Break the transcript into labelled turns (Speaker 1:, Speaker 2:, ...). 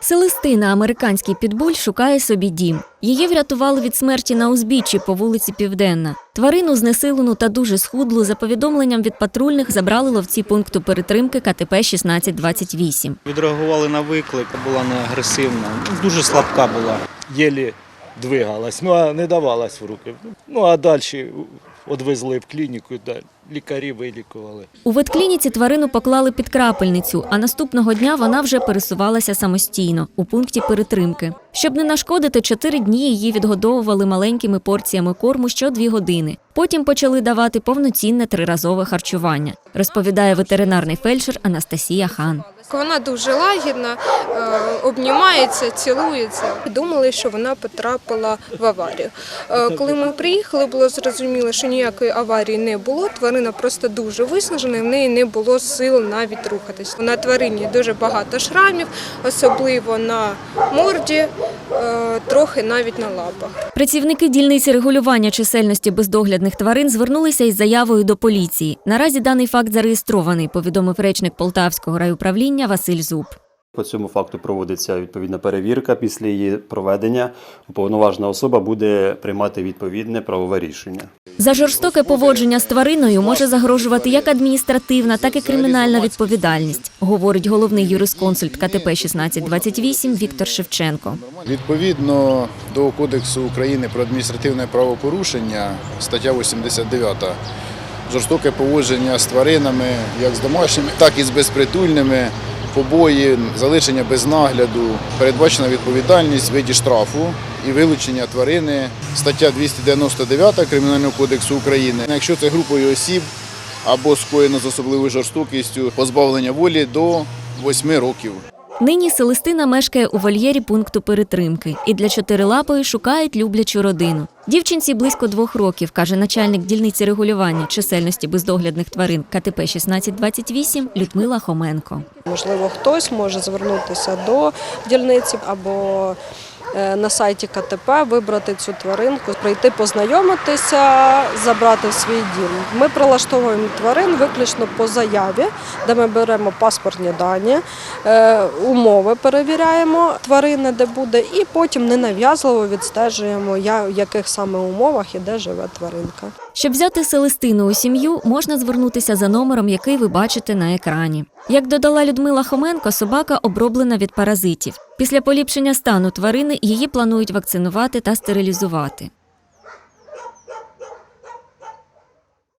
Speaker 1: Селестина, американський підбуль, шукає собі дім. Її врятували від смерті на узбіччі по вулиці Південна. Тварину знесилену та дуже схудлу, за повідомленням від патрульних, забрали ловці пункту перетримки КТП 1628.
Speaker 2: Відреагували на виклик, була не агресивна, ну, дуже слабка була.
Speaker 3: єлі двигалась, ну а не давалась в руки. Ну а далі відвезли в клініку, да, лікарі вилікували.
Speaker 1: У ветклініці тварину поклали під крапельницю, а наступного дня вона вже пересувалася самостійно у пункті перетримки. Щоб не нашкодити, чотири дні її відгодовували маленькими порціями корму що дві години. Потім почали давати повноцінне триразове харчування, розповідає ветеринарний фельдшер Анастасія Хан.
Speaker 4: Вона дуже лагідна, е, обнімається, цілується. Думали, що вона потрапила в аварію. Е, Коли ми приїхали, було зрозуміло, що ніякої аварії не було. Тварина просто дуже виснажена, і в неї не було сил навіть рухатись. На тварині дуже багато шрамів, особливо на морді, е, трохи навіть на лапах.
Speaker 1: Працівники дільниці регулювання чисельності бездоглядних тварин звернулися із заявою до поліції. Наразі даний факт зареєстрований, повідомив речник Полтавського райуправління Василь Зуб.
Speaker 5: По цьому факту проводиться відповідна перевірка. Після її проведення уповноважена особа буде приймати відповідне правове рішення.
Speaker 1: За жорстоке поводження з твариною може загрожувати як адміністративна, так і кримінальна відповідальність, говорить головний юрисконсульт КТП 1628 Віктор Шевченко.
Speaker 6: Відповідно до Кодексу України про адміністративне правопорушення, стаття 89, жорстоке поводження з тваринами, як з домашніми, так і з безпритульними, побої, залишення без нагляду, передбачена відповідальність виді штрафу і вилучення тварини, стаття 299 Кримінального кодексу України. Якщо це групою осіб або скоєно з особливою жорстокістю, позбавлення волі до 8 років.
Speaker 1: Нині Селестина мешкає у вольєрі пункту перетримки і для чотирилапої шукають люблячу родину. Дівчинці близько двох років, каже начальник дільниці регулювання чисельності бездоглядних тварин КТП 1628 Людмила Хоменко.
Speaker 7: Можливо, хтось може звернутися до дільниці або на сайті КТП вибрати цю тваринку, прийти познайомитися, забрати свій дім. Ми прилаштовуємо тварин виключно по заяві, де ми беремо паспортні дані, е, умови перевіряємо тварини, де буде, і потім ненав'язливо відстежуємо, в яких саме умовах і де живе тваринка.
Speaker 1: Щоб взяти Селестину у сім'ю, можна звернутися за номером, який ви бачите на екрані. Як додала Людмила Хоменко, собака оброблена від паразитів. Після поліпшення стану тварини її планують вакцинувати та стерилізувати.